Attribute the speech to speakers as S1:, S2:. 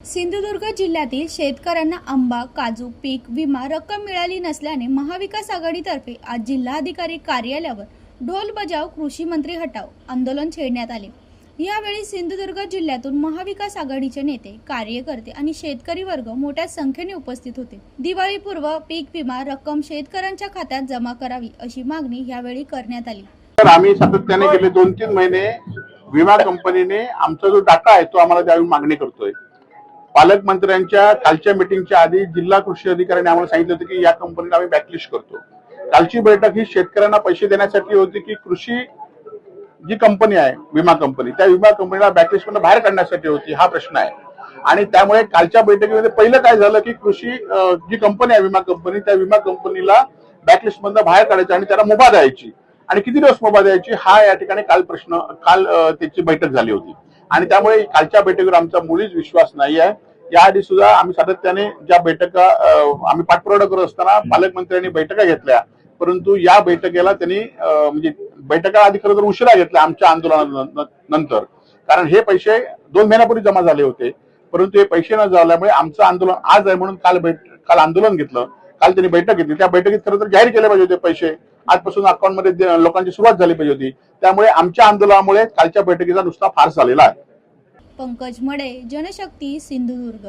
S1: सिंधुदुर्ग जिल्ह्यातील शेतकऱ्यांना आंबा काजू पीक विमा रक्कम मिळाली नसल्याने महाविकास आघाडीतर्फे आज जिल्हाधिकारी कार्यालयावर ढोल बजाव कृषी मंत्री हटाव आंदोलन छेडण्यात आले. यावेळी सिंधुदुर्ग जिल्ह्यातून महाविकास आघाडीचे नेते कार्यकर्ते आणि शेतकरी वर्ग मोठ्या संख्येने उपस्थित होते. दिवाळीपूर्व पीक विमा रक्कम शेतकऱ्यांच्या खात्यात जमा करावी अशी मागणी यावेळी करण्यात आली.
S2: तर आम्ही सातत्याने गेले दोन तीन महिने विमा कंपनीने आमचा जो डाटा आहे तो आम्हाला द्यावी मागणी करतोय. पालकमंत्र्यांच्या कालच्या मिटिंगच्या आधी जिल्हा कृषी अधिकाऱ्यांनी आम्हाला सांगितलं होतं की या कंपनीला आम्ही बॅकलिस्ट करतो. कालची बैठक ही शेतकऱ्यांना पैसे देण्यासाठी होती की कृषी जी कंपनी आहे विमा कंपनी त्या विमा कंपनीला बॅकलिस्ट मधून बाहेर काढण्यासाठी होती हा प्रश्न आहे. आणि त्यामुळे कालच्या बैठकीमध्ये पहिलं काय झालं की कृषी जी कंपनी आहे विमा कंपनी त्या विमा कंपनीला बॅकलिस्ट मधून बाहेर काढायचं आणि त्याला मुभा द्यायची. आणि किती दिवस मुभा द्यायची? हा या ठिकाणी काल प्रश्न काल त्याची बैठक झाली होती. आणि त्यामुळे कालच्या बैठकीवर आमचा मुळीच विश्वास नाही आहे याआधी सुद्धा आम्ही सातत्याने ज्या बैठका आम्ही पाठपुरावा करत असताना पालकमंत्र्यांनी बैठका घेतल्या. परंतु या बैठकीला त्यांनी म्हणजे बैठका आधी खरं तर उशिरा घेतल्या आमच्या आंदोलनानंतर. कारण हे पैसे दोन महिन्यापूर्वी जमा झाले होते. परंतु हे पैसे न झाल्यामुळे आमचं आंदोलन आज आहे म्हणून काल बैठ काल आंदोलन घेतलं. काल त्यांनी बैठक घेतली. त्या बैठकीत खरं तर जाहीर केले पाहिजे होते पैसे. आजपासून अकाउंटमध्ये लोकांची सुरुवात झाली पाहिजे होती. त्यामुळे आमच्या आंदोलनामुळे कालच्या बैठकीचा नुसता फार झालेला आहे.
S1: पंकज मडे जनशक्ती सिंधुदुर्ग.